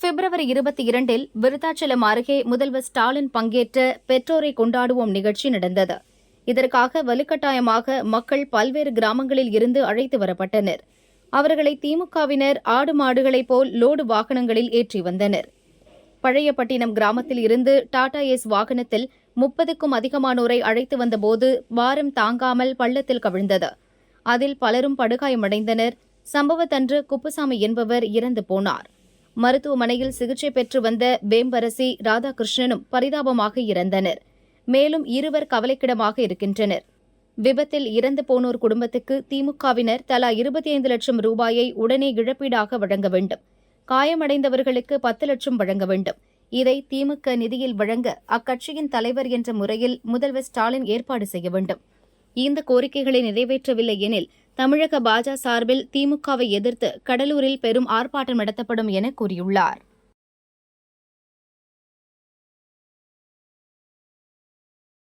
பிப்ரவரி இருபத்தி இரண்டில் விருத்தாச்சலம் அருகே முதல்வர் ஸ்டாலின் பங்கேற்ற பெற்றோரை கொண்டாடுவோம் நிகழ்ச்சி நடந்தது. இதற்காக வலுக்கட்டாயமாக மக்கள் பல்வேறு கிராமங்களில் இருந்து அழைத்து வரப்பட்டனர். அவர்களை திமுகவினர் ஆடு மாடுகளைப் போல் லோடு வாகனங்களில் ஏற்றி வந்தனர். பழையப்பட்டினம் கிராமத்தில் இருந்து டாடா எஸ் வாகனத்தில் முப்பதுக்கும் அதிகமானோரை அழைத்து வந்தபோது பாரம் தாங்காமல் பள்ளத்தில் கவிழ்ந்தது. அதில் பலரும் படுகாயமடைந்தனர். சம்பவத்தன்று குப்புசாமி என்பவர் இறந்து போனார். மருத்துவமனையில் சிகிச்சை பெற்று வந்த வேம்பரசி ராதாகிருஷ்ணனும் பரிதாபமாக இறந்தனர். மேலும் இருவர் கவலைக்கிடமாக இருக்கின்றனர். விபத்தில் இறந்து போனோர் குடும்பத்துக்கு திமுகவினர் தலா இருபத்தி ஐந்து லட்சம் ரூபாயை உடனே இழப்பீடாக வழங்க வேண்டும். காயமடைந்தவர்களுக்கு பத்து லட்சம் வழங்க வேண்டும். இதை திமுக நிதியில் வழங்க அக்கட்சியின் தலைவர் என்ற முறையில் முதல்வர் ஸ்டாலின் ஏற்பாடு செய்ய வேண்டும். இந்த கோரிக்கைகளை நிறைவேற்றவில்லை எனில் தமிழக பாஜ சார்பில் திமுகவை எதிர்த்து கடலூரில் பெரும் ஆர்ப்பாட்டம் நடத்தப்படும் என கூறியுள்ளார்.